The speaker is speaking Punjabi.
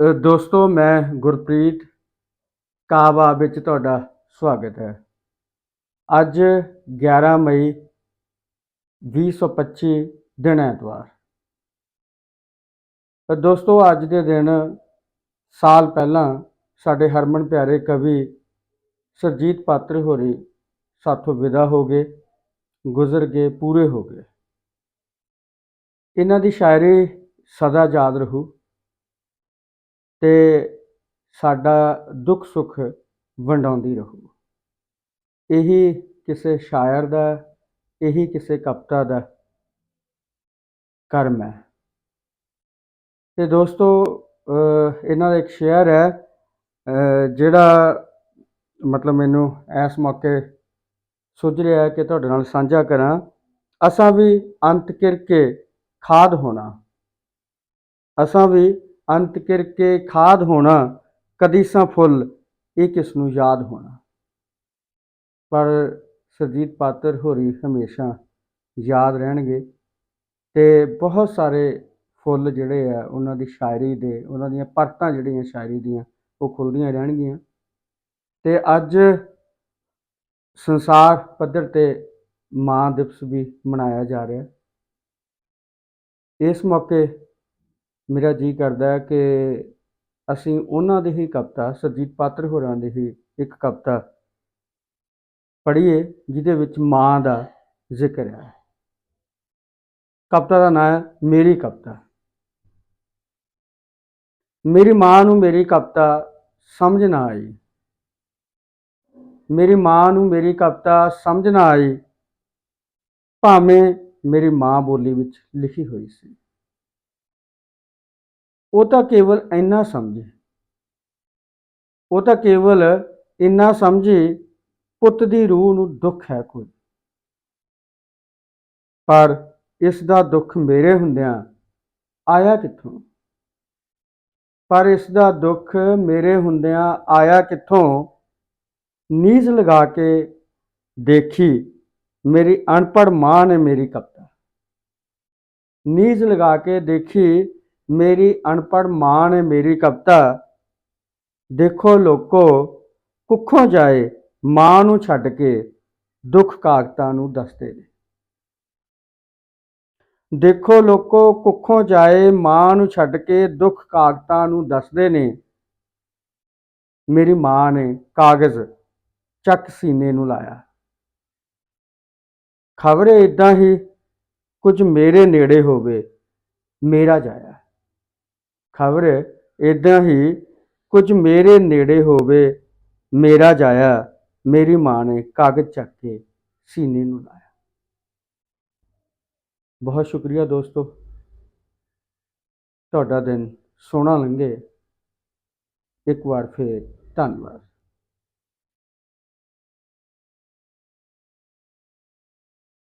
ਦੋਸਤੋ, ਮੈਂ ਗੁਰਪ੍ਰੀਤ ਕਾਬਾ ਵਿੱਚ ਤੁਹਾਡਾ ਸਵਾਗਤ ਹੈ। ਅੱਜ 11 ਮਈ 2025 ਦਿਨ ਐਤਵਾਰ। ਦੋਸਤੋ, ਅੱਜ ਦੇ ਦਿਨ ਸਾਲ ਪਹਿਲਾਂ ਸਾਡੇ ਹਰਮਨ ਪਿਆਰੇ ਕਵੀ ਸਰਜੀਤ ਪਾਤਰ ਹੋਰੀ ਸਾਥੋਂ ਵਿਦਾ ਹੋ ਗਏ, ਗੁਜ਼ਰ ਗਏ, ਪੂਰੇ ਹੋ ਗਏ। ਇਹਨਾਂ ਦੀ ਸ਼ਾਇਰੀ ਸਦਾ ਯਾਦ ਰਹੂ। ਤੇ ਸਾਡਾ ਦੁੱਖ ਸੁੱਖ ਵੰਡਾਉਂਦੀ ਰਹੂ। ਇਹੀ ਕਿਸੇ ਸ਼ਾਇਰ ਦਾ, ਇਹੀ ਕਿਸੇ ਕਵਿਤਾ ਦਾ ਕਰਮ ਹੈ। ਤੇ ਦੋਸਤੋ ਇਹਨਾਂ ਦਾ ਇੱਕ ਸ਼ੇਅਰ ਹੈ ਜਿਹੜਾ ਮਤਲਬ ਮੈਨੂੰ ਇਸ ਮੌਕੇ ਸੁਝ ਰਿਹਾ ਕਿ ਤੁਹਾਡੇ ਨਾਲ ਸਾਂਝਾ ਕਰਾਂ। ਅਸਾਂ ਵੀ ਅੰਤ ਕਿਰਕੇ ਖਾਦ ਹੋਣਾ। ਅਸਾਂ ਵੀ ਅੰਤ ਕਿਰਕੇ ਖਾਦ ਹੋਣਾ ਕਦੀਸਾਂ ਫੁੱਲ, ਇਹ ਕਿਸ ਨੂੰ ਯਾਦ ਹੋਣਾ? ਪਰ ਸਰਜੀਤ ਪਾਤਰ ਹੋਰੀ ਹਮੇਸ਼ਾ ਯਾਦ ਰਹਿਣਗੇ ਤੇ ਬਹੁਤ ਸਾਰੇ ਫੁੱਲ ਜਿਹੜੇ ਆ, ਉਹਨਾਂ ਦੀ ਸ਼ਾਇਰੀ ਦੇ, ਉਹਨਾਂ ਦੀਆਂ ਪਰਤਾਂ ਜਿਹੜੀਆਂ ਸ਼ਾਇਰੀ ਦੀਆਂ, ਉਹ ਖੁੱਲਦੀਆਂ ਰਹਿਣਗੀਆਂ। ਤੇ ਅੱਜ ਸੰਸਾਰ ਪੱਧਰ ਤੇ ਮਾਂ ਦਿਵਸ ਵੀ ਮਨਾਇਆ ਜਾ ਰਿਹਾ। ਇਸ ਮੌਕੇ ਮੇਰਾ ਜੀ ਕਰਦਾ ਕਿ ਅਸੀਂ ਉਹਨਾਂ ਦੀ ਹੀ ਕਵਿਤਾ, ਸਰਜੀਤ ਪਾਤਰ ਹੋਰਾਂ ਦੀ ਹੀ ਇੱਕ ਕਵਿਤਾ ਪੜ੍ਹੀਏ, ਜਿਹਦੇ ਵਿੱਚ ਮਾਂ ਦਾ ਜ਼ਿਕਰ ਹੈ। ਕਵਿਤਾ ਦਾ ਨਾਮ ਹੈ ਮੇਰੀ ਕਵਿਤਾ। ਮੇਰੀ ਮਾਂ ਨੂੰ ਮੇਰੀ ਕਵਿਤਾ ਸਮਝ ਨਾ ਆਈ। ਮੇਰੀ ਮਾਂ ਨੂੰ ਮੇਰੀ ਕਵਿਤਾ ਸਮਝ ਨਾ ਆਈ। ਭਾਵੇਂ ਮੇਰੀ ਮਾਂ ਬੋਲੀ ਵਿੱਚ ਲਿਖੀ ਹੋਈ ਸੀ। ਉਹ ਤਾਂ ਕੇਵਲ ਇੰਨਾ ਸਮਝੇ। ਉਹ ਤਾਂ ਕੇਵਲ ਇੰਨਾ ਸਮਝੇ, ਪੁੱਤ ਦੀ ਰੂਹ ਨੂੰ ਦੁੱਖ ਹੈ ਕੋਈ। ਪਰ ਇਸ ਦਾ ਦੁੱਖ ਮੇਰੇ ਹੁੰਦਿਆਂ ਆਇਆ ਕਿੱਥੋਂ? ਪਰ ਇਸ ਦਾ ਦੁੱਖ ਮੇਰੇ ਹੁੰਦਿਆਂ ਆਇਆ ਕਿੱਥੋਂ? ਨੀਜ਼ ਲਗਾ ਕੇ ਦੇਖੀ, ਮੇਰੀ ਅਨਪੜ੍ਹ ਮਾਂ ਨੇ ਮੇਰੀ ਕਵਿਤਾ। ਨੀਜ਼ ਲਗਾ ਕੇ ਦੇਖੀ ਮੇਰੀ ਅਨਪੜ੍ਹ ਮਾਂ ਨੇ ਮੇਰੀ ਕਵਿਤਾ, ਦੇਖੋ ਲੋਕੋ ਕੁੱਖੋਂ ਜਾਏ, ਮਾਂ ਨੂੰ ਛੱਡ ਕੇ ਦੁੱਖ ਕਾਕਤਾਂ ਨੂੰ ਦੱਸਦੇ ਨੇ। ਦੇਖੋ ਲੋਕੋ ਕੁੱਖੋਂ ਜਾਏ, ਮਾਂ ਨੂੰ ਛੱਡ ਕੇ ਦੁੱਖ ਕਾਗਤਾਂ ਨੂੰ ਦੱਸਦੇ ਨੇ। ਮੇਰੀ ਮਾਂ ਨੇ ਕਾਗਜ਼ ਚੱਕ ਸੀਨੇ ਨੂੰ ਲਾਇਆ। ਖਬਰੇ ਇਦਾਂ ਹੀ ਕੁਝ ਮੇਰੇ ਨੇੜੇ ਹੋਵੇ, ਮੇਰਾ ਜਾਇਆ। ਖਬਰ ਇਦਾਂ ਹੀ ਕੁਝ ਮੇਰੇ ਨੇੜੇ ਹੋਵੇ, ਮੇਰਾ ਜਾਇਆ, ਮੇਰੀ ਮਾਂ ਨੇ ਕਾਗਜ਼ ਚੱਕ ਕੇ ਸੀਨੇ ਨੂੰ ਲਾਇਆ। ਬਹੁਤ ਸ਼ੁਕਰੀਆ ਦੋਸਤੋ। ਤੁਹਾਡਾ ਦਿਨ ਸੋਹਣਾ ਲੰਘੇ। ਇੱਕ ਵਾਰ ਫੇਰ ਧੰਨਵਾਦ।